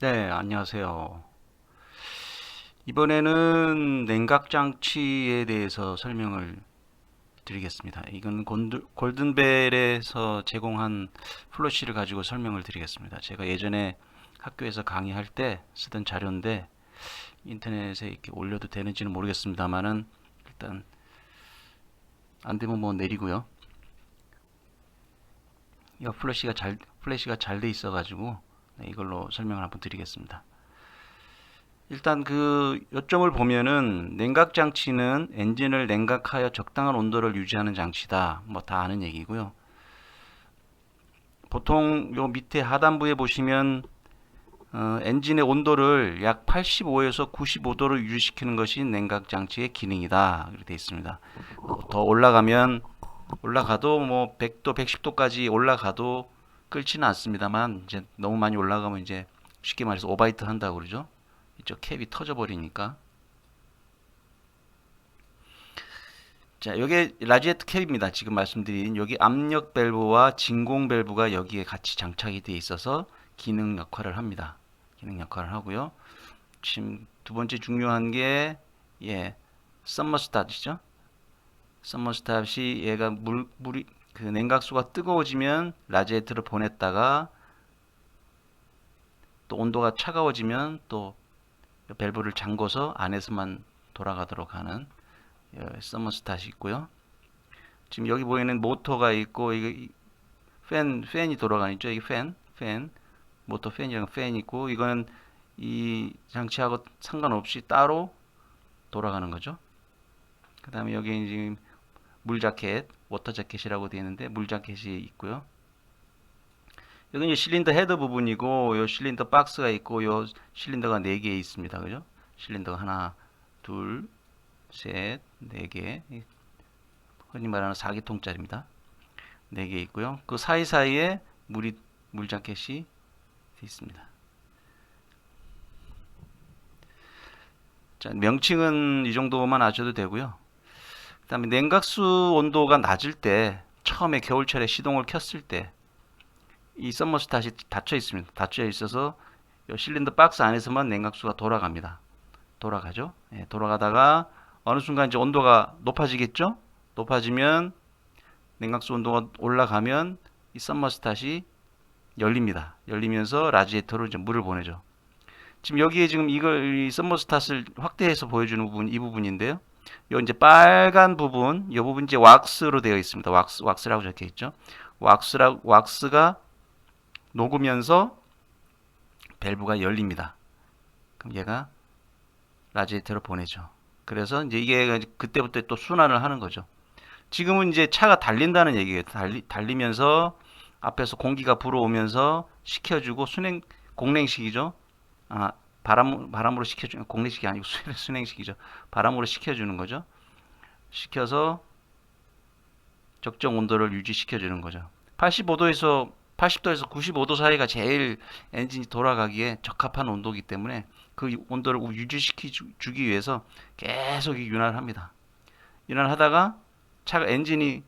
네, 안녕하세요. 이번에는 냉각 장치에 대해서 설명을 드리겠습니다. 이건 골든벨에서 제공한 플로시를 가지고 설명을 드리겠습니다. 제가 예전에 학교에서 강의할 때 쓰던 자료인데 인터넷에 이렇게 올려도 되는지는 모르겠습니다만은 일단 안 되면 뭐 내리고요. 이 플래시가 잘 플래시가 잘 돼 있어 가지고 네, 이걸로 설명을 한번 드리겠습니다. 일단 그 요점을 보면은 냉각 장치는 엔진을 냉각하여 적당한 온도를 유지하는 장치다. 뭐 다 아는 얘기고요. 보통 요 밑에 하단부에 보시면 어, 엔진의 온도를 약 85에서 95도로 유지시키는 것이 냉각 장치의 기능이다. 이렇게 되어 있습니다. 어, 더 올라가면 올라가도 뭐 100도, 110도까지 올라가도 끓지는 않습니다만 이제 너무 많이 올라가면 이제 쉽게 말해서 오바이트 한다고 그러죠. 이쪽 캡이 터져 버리니까. 자, 여기 라지에트 캡입니다. 지금 말씀드린 여기 압력 밸브와 진공 밸브가 여기에 같이 장착이 되어 있어서 기능 역할을 합니다. 기능 역할을 하고요. 지금 두 번째 중요한 게 예, 썸머스tat이죠. 썸머스tat이 얘가 물 물이 그 냉각수가 뜨거워지면 라지에트를 보냈다가 또 온도가 차가워지면 또 밸브를 잠궈서 안에서만 돌아가도록 하는 서머스tat이 있고요. 지금 여기 보이는 모터가 있고 이게 팬 팬이 돌아가는 있죠. 이게 팬, 팬, 모터 팬이랑 팬이 있고 이거는 이 장치하고 상관없이 따로 돌아가는 거죠. 그다음에 여기 지금 물 자켓, 워터 자켓이라고 되어 있는데 물 자켓이 있고요. 여기 이제 실린더 헤더 부분이고 요 실린더 박스가 있고 요 실린더가 4개 있습니다. 그죠? 실린더가 하나, 둘, 셋, 네 개. 흔히 말하는 4기통짜리입니다. 4개 있고요. 그 사이사이에 물이 물 자켓이 있습니다. 자, 명칭은 이 정도만 아셔도 되고요. 그다음에 냉각수 온도가 낮을 때 처음에 겨울철에 시동을 켰을 때이 서머스tat이 닫혀 있습니다. 닫혀 있어서 이 실린더 박스 안에서만 냉각수가 돌아갑니다. 돌아가죠. 예, 돌아가다가 어느 순간 이제 온도가 높아지겠죠? 높아지면 냉각수 온도가 올라가면 이 서머스tat이 열립니다. 열리면서 라지에이터로 이제 물을 보내죠. 지금 여기에 지금 이걸 이 서머스tat을 확대해서 보여주는 부분 이 부분인데요. 요 이제 빨간 부분, 이 부분 이제 왁스로 되어 있습니다. 왁스, 왁스라고 적혀 있죠. 왁스라 왁스가 녹으면서 밸브가 열립니다. 그럼 얘가 라지에이터로 보내죠. 그래서 이제 이게 그때부터 또 순환을 하는 거죠. 지금은 이제 차가 달린다는 얘기예요. 달리, 달리면서 앞에서 공기가 불어오면서 식혀주고 순행 공냉식이죠. 아 바람 바람으로 식혀주는 공냉식이 아니고 수- 순행식이죠. 바람으로 식혀주는 거죠. 식혀서 적정 온도를 유지시켜주는 거죠. 85도에서 80도에서 95도 사이가 제일 엔진이 돌아가기에 적합한 온도이기 때문에 그 온도를 유지시키 주기 위해서 계속 이 윤활을 합니다. 윤활을 하다가 차가 엔진이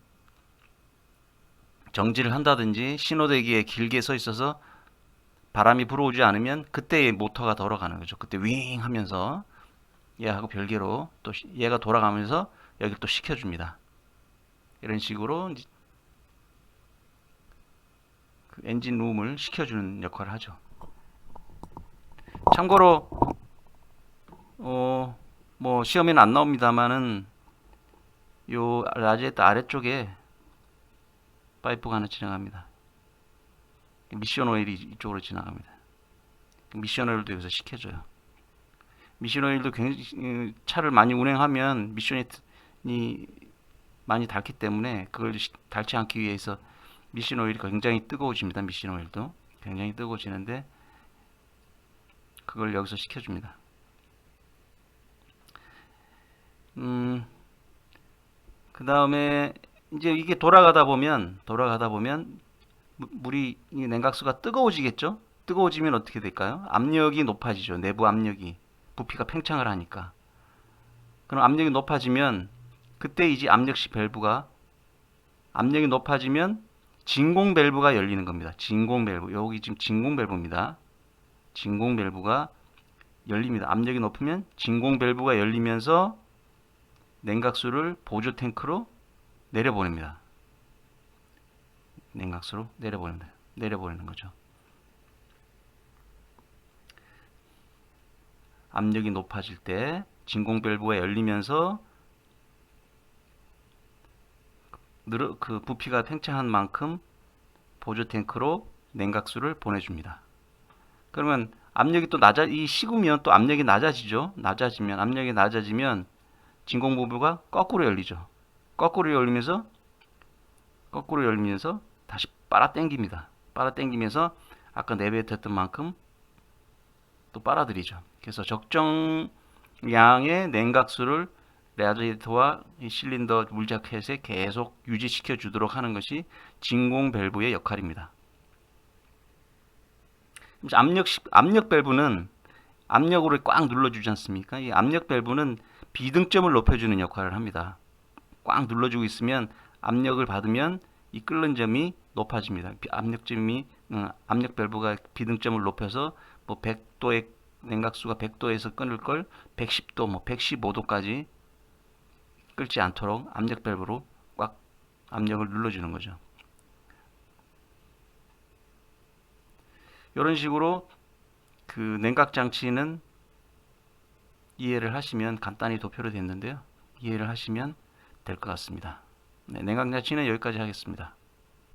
정지를 한다든지 신호대기에 길게 서 있어서 바람이 불어오지 않으면 그때 모터가 돌아가는 거죠. 그때 윙 하면서 얘하고 별개로 또 시- 얘가 돌아가면서 여기를 또 식혀줍니다. 이런 식으로 그 엔진 룸을 식혀주는 역할을 하죠. 참고로 어, 뭐 시험에는 안 나옵니다만은 요 라지에트 아래쪽에 파이프가 하나 지나갑니다. 미션 오일이 이쪽으로 지나갑니다. 미션 오일도 여기서 식혀줘요. 미션 오일도 굉장히 차를 많이 운행하면 미션이 많이 닳기 때문에 그걸 시- 닳지 않기 위해서 미션 오일이 굉장히 뜨거워집니다. 미션 오일도 굉장히 뜨거워지는데 그걸 여기서 식혀줍니다. 음, 그 다음에 이제 이게 돌아가다 보면 돌아가다 보면 무- 물이 이 냉각수가 뜨거워지겠죠? 뜨거워지면 어떻게 될까요? 압력이 높아지죠. 내부 압력이 부피가 팽창을 하니까. 그럼 압력이 높아지면 그때 이제 압력시 밸브가 압력이 높아지면 진공 밸브가 열리는 겁니다. 진공 밸브. 여기 지금 진공 밸브입니다. 진공 밸브가 열립니다. 압력이 높으면 진공 밸브가 열리면서 냉각수를 보조 탱크로 내려보냅니다. 냉각수로 내려보냅니다. 내려보내는 거죠. 압력이 높아질 때 진공 밸브가 열리면서 늘어 그 부피가 팽창한 만큼 보조 탱크로 냉각수를 보내줍니다. 그러면 압력이 또 낮아 이 식으면 또 압력이 낮아지죠. 낮아지면 압력이 낮아지면 진공 밸브가 거꾸로 열리죠. 거꾸로 열리면서 거꾸로 열리면서 다시 빨아 당깁니다. 빨아 당기면서 아까 내뱉었던 만큼 또 빨아들이죠. 그래서 적정량의 냉각수를 라디에이터와 이 실린더 물자켓에 계속 유지시켜 주도록 하는 것이 진공 밸브의 역할입니다. 압력 압력 밸브는 압력으로 꽉 눌러주지 않습니까? 이 압력 밸브는 비등점을 높여주는 역할을 합니다. 꽉 눌러주고 있으면 압력을 받으면 이 끓는 점이 높아집니다. 비- 압력점이 어, 압력 밸브가 비등점을 높여서 뭐 100도의 냉각수가 100도에서 끓을 걸 110도, 뭐 115도까지 끓지 않도록 압력 밸브로 꽉 압력을 눌러주는 거죠. 이런 식으로 그 냉각 장치는 이해를 하시면 간단히 도표로 됐는데요. 이해를 하시면 될 것 같습니다. 네, 냉각 장치는 여기까지 하겠습니다.